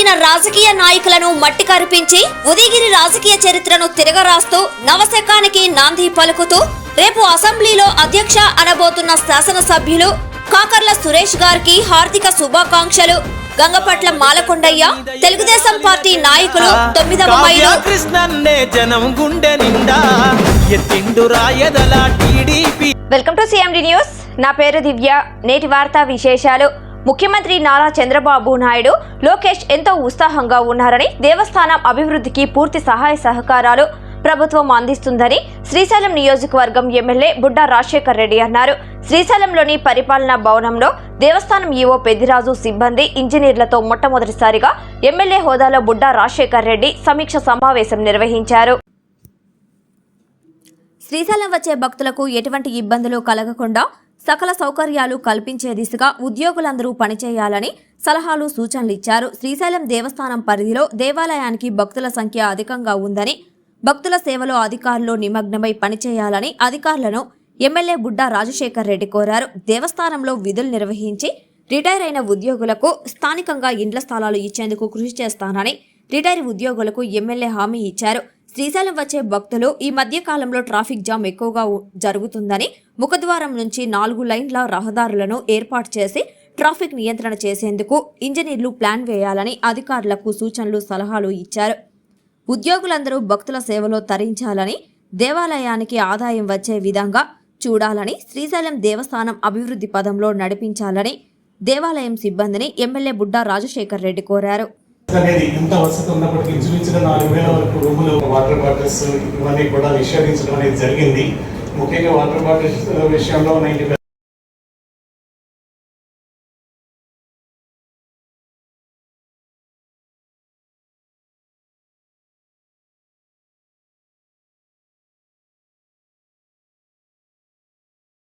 ఎదిగిన రాజకీయ నాయకులను మట్టి కరిపించి ఉదయగిరి రాజకీయ చరిత్రను తిరగరాస్తూ నవశకానికి నాంది పలుకుతూ రేపు అసెంబ్లీలో అధ్యక్ష అనబోతున్న శాసనసభ్యులు కాకర్ల సురేష్ గారికి హార్దిక శుభాకాంక్షలు. గంగపట్ల మాలకొండయ్య తెలుగుదేశం పార్టీ నాయకులు తొమ్మిదవ మైలు. కృష్ణన్నే జనం గుండె నిండా ఎత్తిండు రాయదల TDP. Welcome to CMD news. నా పేరు దివ్య. నేటి వార్తా విశేషాలు. ముఖ్యమంత్రి నారా చంద్రబాబు నాయుడు లోకేష్ ఎంతో ఉత్సాహంగా ఉన్నారని దేవస్థానం అభివృద్ధికి పూర్తి సహాయ సహకారాలు ప్రభుత్వం అందిస్తుందని శ్రీశైలం నియోజకవర్గం ఎమ్మెల్యే బుడ్డా రాజశేఖర్ రెడ్డి అన్నారు. శ్రీశైలంలోని పరిపాలనా భవనంలో దేవస్థానం ఈవో పెద్దిరాజు సిబ్బంది ఇంజనీర్లతో మొట్టమొదటిసారిగా ఎమ్మెల్యే హోదాలో బుడ్డా రాజశేఖర్ రెడ్డి సమీక్ష సమావేశం నిర్వహించారు. శ్రీశైలం వచ్చే భక్తులకు ఎటువంటి ఇబ్బందులు కలగకుండా సకల సౌకర్యాలు కల్పించే దిశగా ఉద్యోగులందరూ పనిచేయాలని సలహాలు సూచనలు ఇచ్చారు. శ్రీశైలం దేవస్థానం పరిధిలో దేవాలయానికి భక్తుల సంఖ్య అధికంగా ఉందని భక్తుల సేవలో అధికారులు నిమగ్నమై పనిచేయాలని అధికారులను ఎమ్మెల్యే బుడ్డా రాజశేఖర్ రెడ్డి కోరారు. దేవస్థానంలో విధులు నిర్వహించి రిటైర్ అయిన ఉద్యోగులకు స్థానికంగా ఇండ్ల స్థలాలు ఇచ్చేందుకు కృషి చేస్తానని రిటైర్ ఉద్యోగులకు ఎమ్మెల్యే హామీ ఇచ్చారు. శ్రీశైలం వచ్చే భక్తులు ఈ మధ్య కాలంలో ట్రాఫిక్ జామ్ ఎక్కువగా జరుగుతుందని ముఖద్వారం నుంచి నాలుగు లైన్ల రహదారులను ఏర్పాటు చేసి ట్రాఫిక్ నియంత్రణ చేసేందుకు ఇంజనీర్లు ప్లాన్ వేయాలని అధికారులకు సూచనలు సలహాలు ఇచ్చారు. ఉద్యోగులందరూ భక్తుల సేవలో తరించాలని దేవాలయానికి ఆదాయం వచ్చే విధంగా చూడాలని శ్రీశైలం దేవస్థానం అభివృద్ధి పదంలో నడిపించాలని దేవాలయం సిబ్బందిని ఎమ్మెల్యే బుడ్డా రాజశేఖర్ రెడ్డి కోరారు. అనేది ఎంత వసతి ఉన్నప్పటికీ ఇంచుమించిన నాలుగు వేల వరకు రూములు వాటర్ బాటిల్స్ ఇవన్నీ కూడా నిషేధించడం అనేది జరిగింది. ముఖ్యంగా వాటర్ బాటిల్స్ విషయంలో నైన్టీ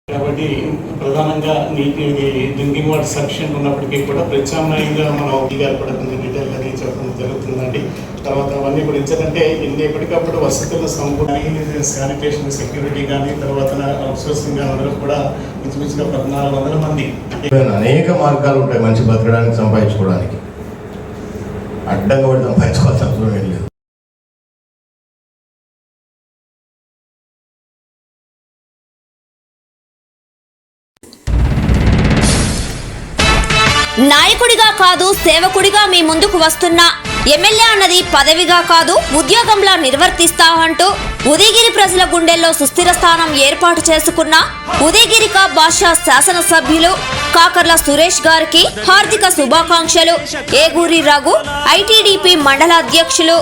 కాబట్టి ప్రధానంగా నీటి డ్రింకింగ్ వాటర్ సెక్షన్ ఉన్నప్పటికీ కూడా ప్రత్యామ్నాయంగా మనం ఈ గారు కూడా కొంచెం డీటెయిల్గా చెప్పడం జరుగుతుందండి. తర్వాత అవన్నీ కూడా ఇచ్చారంటే ఇన్ని ఎప్పటికప్పుడు వసతులు సంపూర్ణ శానిటేషన్ సెక్యూరిటీ కానీ తర్వాత అవుట్సోర్సింగ్ కానీ కూడా ఇంచుమించుగా పద్నాలుగు వందల మంది. అనేక మార్గాలు ఉంటాయి మంచి బతకడానికి సంపాదించుకోవడానికి. అడ్డంగా కూడా సంపాదించుకోవాల్సిన అవసరం ఏం లేదు. నాయకుడిగా కాదు సేవకుడిగా మీ ముందుకు వస్తున్న. ఎమ్మెల్యే అన్నది పదవిగా కాదు ఉద్యోగంలా నిర్వర్తిస్తా అంటూ ఉదయగిరి ప్రజల గుండెల్లో సుస్థిర స్థానం ఏర్పాటు చేసుకున్న ఉదయగిరిక భాషా శాసనసభ్యులు కాకర్ల సురేష్ గారికి హార్దిక శుభాకాంక్షలు. ఏగూరి రఘు ఐటీడీపీ మండల అధ్యక్షులు